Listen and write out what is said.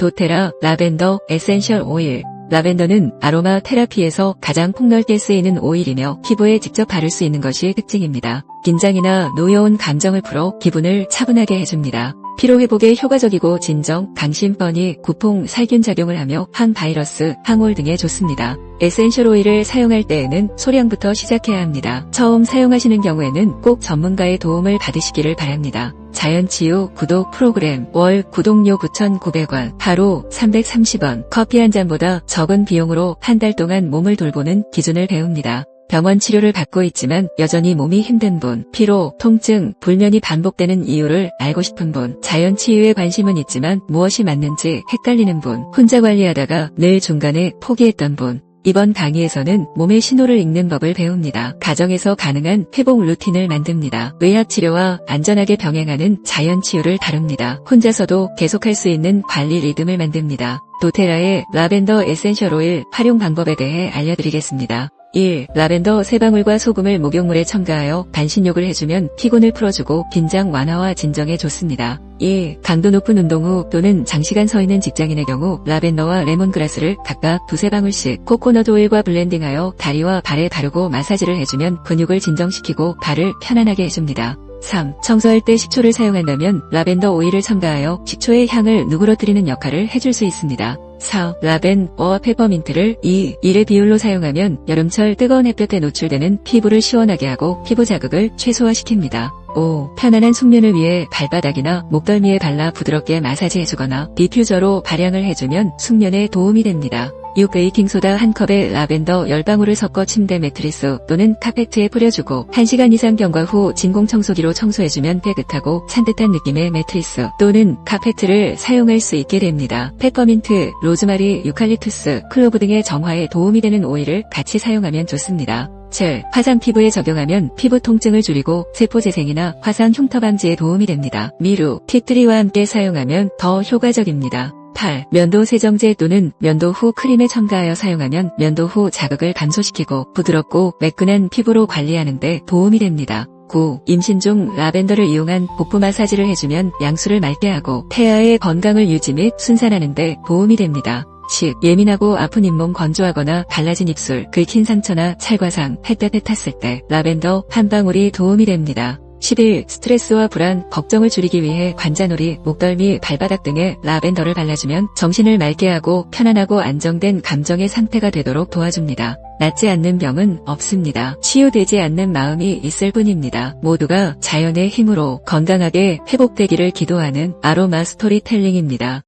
도테라 라벤더 에센셜 오일 라벤더는 아로마 테라피에서 가장 폭넓게 쓰이는 오일이며 피부에 직접 바를 수 있는 것이 특징입니다. 긴장이나 노여운 감정을 풀어 기분을 차분하게 해줍니다. 피로회복에 효과적이고 진정, 강심번이, 구풍, 살균 작용을 하며 항바이러스, 항올 등에 좋습니다. 에센셜 오일을 사용할 때에는 소량부터 시작해야 합니다. 처음 사용하시는 경우에는 꼭 전문가의 도움을 받으시기를 바랍니다. 자연치유 구독 프로그램 월 구독료 9,900원, 하루 330원, 커피 한 잔보다 적은 비용으로 한 달 동안 몸을 돌보는 기준을 배웁니다. 병원 치료를 받고 있지만 여전히 몸이 힘든 분, 피로, 통증, 불면이 반복되는 이유를 알고 싶은 분, 자연 치유에 관심은 있지만 무엇이 맞는지 헷갈리는 분, 혼자 관리하다가 늘 중간에 포기했던 분, 이번 강의에서는 몸의 신호를 읽는 법을 배웁니다. 가정에서 가능한 회복 루틴을 만듭니다. 의학치료와 안전하게 병행하는 자연치유를 다룹니다. 혼자서도 계속할 수 있는 관리 리듬을 만듭니다. 도테라의 라벤더 에센셜 오일 활용 방법에 대해 알려드리겠습니다. 1. 라벤더 세 방울과 소금을 목욕물에 첨가하여 반신욕을 해주면 피곤을 풀어주고 긴장 완화와 진정에 좋습니다. 2. 강도 높은 운동 후 또는 장시간 서 있는 직장인의 경우 라벤더와 레몬그라스를 각각 두세 방울씩 코코넛 오일과 블렌딩하여 다리와 발에 바르고 마사지를 해주면 근육을 진정시키고 발을 편안하게 해줍니다. 3. 청소할 때 식초를 사용한다면 라벤더 오일을 첨가하여 식초의 향을 누그러뜨리는 역할을 해줄 수 있습니다. 4. 라벤,와 페퍼민트를 2. 1의 비율로 사용하면 여름철 뜨거운 햇볕에 노출되는 피부를 시원하게 하고 피부 자극을 최소화시킵니다. 5. 편안한 숙면을 위해 발바닥이나 목덜미에 발라 부드럽게 마사지해주거나 디퓨저로 발향을 해주면 숙면에 도움이 됩니다. 6. 베이킹소다 한 컵에 라벤더 10방울을 섞어 침대 매트리스 또는 카페트에 뿌려주고 1시간 이상 경과 후 진공청소기로 청소해주면 깨끗하고 산뜻한 느낌의 매트리스 또는 카페트를 사용할 수 있게 됩니다. 페퍼민트, 로즈마리, 유칼립투스, 클로브 등의 정화에 도움이 되는 오일을 같이 사용하면 좋습니다. 7. 화상 피부에 적용하면 피부 통증을 줄이고 세포 재생이나 화상 흉터 방지에 도움이 됩니다. 미루, 티트리와 함께 사용하면 더 효과적입니다. 8. 면도 세정제 또는 면도 후 크림에 첨가하여 사용하면 면도 후 자극을 감소시키고 부드럽고 매끈한 피부로 관리하는데 도움이 됩니다. 9. 임신 중 라벤더를 이용한 복부 마사지를 해주면 양수를 맑게 하고 태아의 건강을 유지 및 순산하는데 도움이 됩니다. 10. 예민하고 아픈 잇몸 건조하거나 갈라진 입술, 긁힌 상처나 찰과상, 햇볕에 탔을 때 라벤더 한 방울이 도움이 됩니다. 11. 스트레스와 불안, 걱정을 줄이기 위해 관자놀이, 목덜미, 발바닥 등에 라벤더를 발라주면 정신을 맑게 하고 편안하고 안정된 감정의 상태가 되도록 도와줍니다. 낫지 않는 병은 없습니다. 치유되지 않는 마음이 있을 뿐입니다. 모두가 자연의 힘으로 건강하게 회복되기를 기도하는 아로마 스토리텔링입니다.